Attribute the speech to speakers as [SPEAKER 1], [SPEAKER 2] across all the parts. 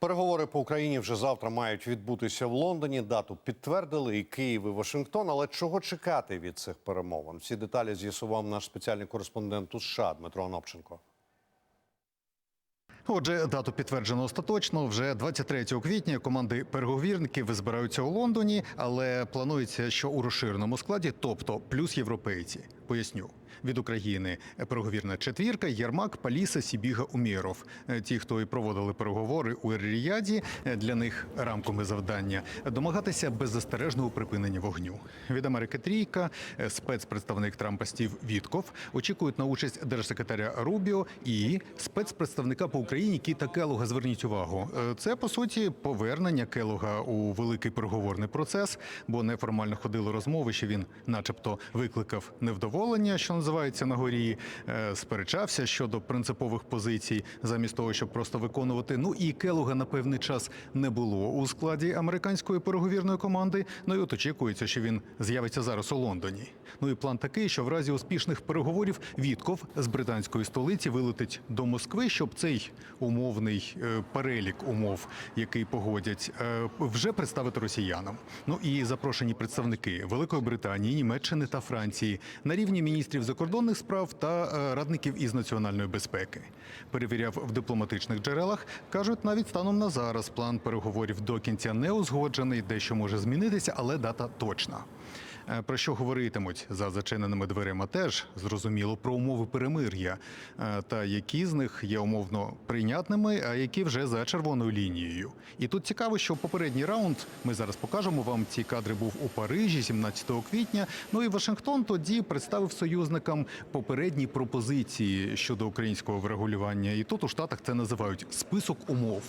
[SPEAKER 1] Переговори по Україні вже завтра мають відбутися в Лондоні. Дату підтвердили і Київ, і Вашингтон. Але чого чекати від цих перемовин? Всі деталі з'ясував наш спеціальний кореспондент у США Дмитро Анопченко.
[SPEAKER 2] Отже, дату підтверджено остаточно. Вже 23 квітня команди переговірників збираються у Лондоні, але планується, що у розширеному складі, тобто плюс європейці. Поясню. Від України переговірна четвірка Єрмак, Паліса, Сібіга, Умєров. Е, Ті, хто і проводили переговори у Ріяді, е, для них рамками завдання домагатися беззастережного припинення вогню. Від Америки трійка е, спецпредставник Трампа Стів Вітков очікують на участь держсекретаря Рубіо і спецпредставника по Україні Кіта Келуга. Зверніть увагу, це по суті повернення Келуга у великий переговорний процес, бо неформально ходили розмови, що він, начебто, викликав невдоволення, що називається на горі, е, сперечався щодо принципових позицій, замість того, щоб просто виконувати. Ну і Келуга на певний час не було у складі американської переговірної команди. Ну і от очікується, що він з'явиться зараз у Лондоні. Ну і план такий, що в разі успішних переговорів Вітков з британської столиці вилетить до Москви, щоб цей умовний е, перелік умов, який погодять, е, вже представити росіянам. Ну і запрошені представники Великої Британії, Німеччини та Франції на рівні міністрів закордонних справ та е, радників із національної безпеки. Перевіряв в дипломатичних джерелах. кажуть, навіть станом на зараз план переговорів до кінця не узгоджений, дещо може змінитися, але дата точна. Е, Про що говоритимуть за зачиненими дверима, теж зрозуміло про умови перемир'я, е, та які з них є умовно прийнятними, а які вже за червоною лінією. І тут цікаво, що попередній раунд ми зараз покажемо вам. Ці кадри був у Парижі 17 квітня. Ну і Вашингтон тоді представив союзникам попередні пропозиції щодо українського врегулювання. І тут у штатах це називають список умов.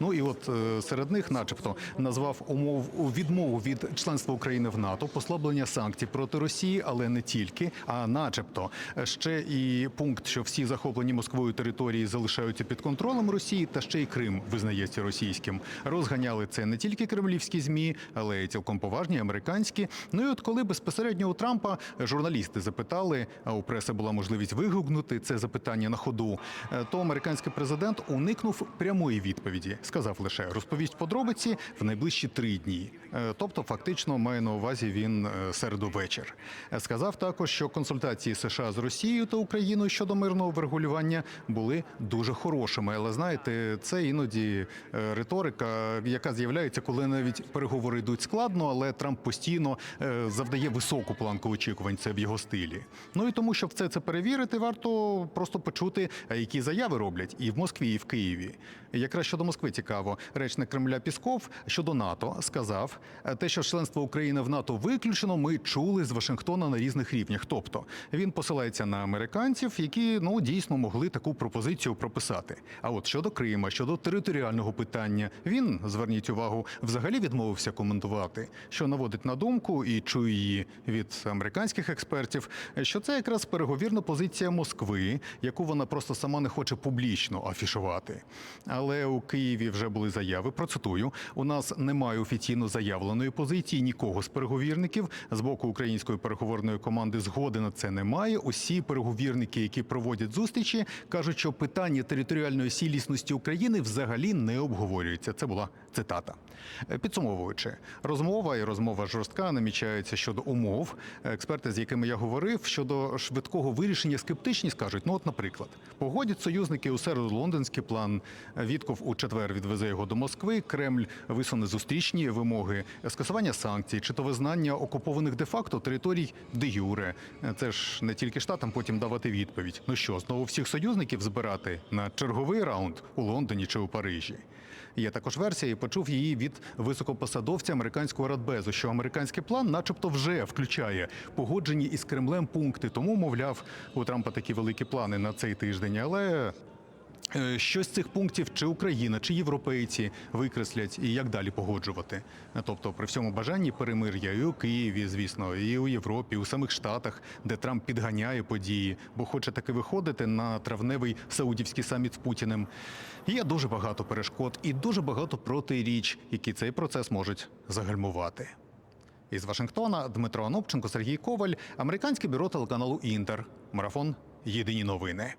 [SPEAKER 2] Ну і от е, серед них, начебто, назвав умов відмову від членства України в НАТО, послаблення санкцій проти Росії, але не тільки, а начебто ще і пункт, що всі захоплені Москвою території залишаються під контролем Росії, та ще й Крим визнається російським. Розганяли це не тільки кремлівські змі, але й цілком поважні американські. Ну і от коли безпосередньо у Трампа журналісти запитали, а у преси була можливість вигукнути це запитання на ходу, е, то американський президент уникнув прямої відповіді. Сказав лише розповість подробиці в найближчі три дні. Е, Тобто, фактично має на увазі він е, середу вечір. Е, Сказав також, що консультації США з Росією та Україною щодо мирного врегулювання були дуже хорошими. Але знаєте, це іноді е, риторика, яка з'являється, коли навіть переговори йдуть складно, але Трамп постійно е, завдає високу планку очікувань. Це в його стилі. Ну і тому, щоб все це перевірити, варто просто почути, які заяви роблять і в Москві, і в Києві. Якраз щодо Москви цікаво, речник Кремля Пісков щодо НАТО сказав, е, те, що членство України в НАТО виключено, ми чули з Вашингтона на різних рівнях. Тобто він посилається на американців, які ну дійсно могли таку пропозицію прописати. А от щодо Крима, щодо територіального питання, він зверніть увагу, взагалі відмовився коментувати, що наводить на думку і чую її від американських експертів, що це якраз переговірна позиція Москви, яку вона просто сама не хоче публічно афішувати. Але у Києві вже були заяви. Процитую: у нас немає офіційно заявленої позиції нікого з переговірників. З боку української переговорної команди згоди на це немає. Усі переговірники, які проводять зустрічі, кажуть, що питання територіальної цілісності України взагалі не обговорюється. Це була цитата. Е, Підсумовуючи, розмова і розмова жорстка намічається щодо умов. Експерти, з якими я говорив, щодо швидкого вирішення скептичні скажуть. Ну, от, наприклад, погодять союзники у середу лондонський план. Вітков у четвер відвезе його до Москви. Кремль висуне зустрічні вимоги скасування санкцій чи то визнання окупованих де-факто територій де юре. Це ж не тільки штатам потім давати відповідь. Ну що, знову всіх союзників збирати на черговий раунд у Лондоні чи у Парижі? Є також версія, і почув її від високопосадовця американського радбезу, що американський план, начебто, вже включає погоджені із Кремлем пункти. Тому, мовляв, у Трампа такі великі плани на цей тиждень. Але що з цих пунктів чи Україна, чи європейці викреслять і як далі погоджувати? Тобто, при всьому бажанні перемир'я і у Києві, звісно, і у Європі, і у самих Штатах, де Трамп підганяє події, бо хоче таки виходити на травневий саудівський саміт з Путіним. Є дуже багато перешкод і дуже багато протиріч, які цей процес можуть загальмувати. Із Вашингтона Дмитро Анопченко, Сергій Коваль, американське бюро телеканалу Інтер. Марафон Єдині новини.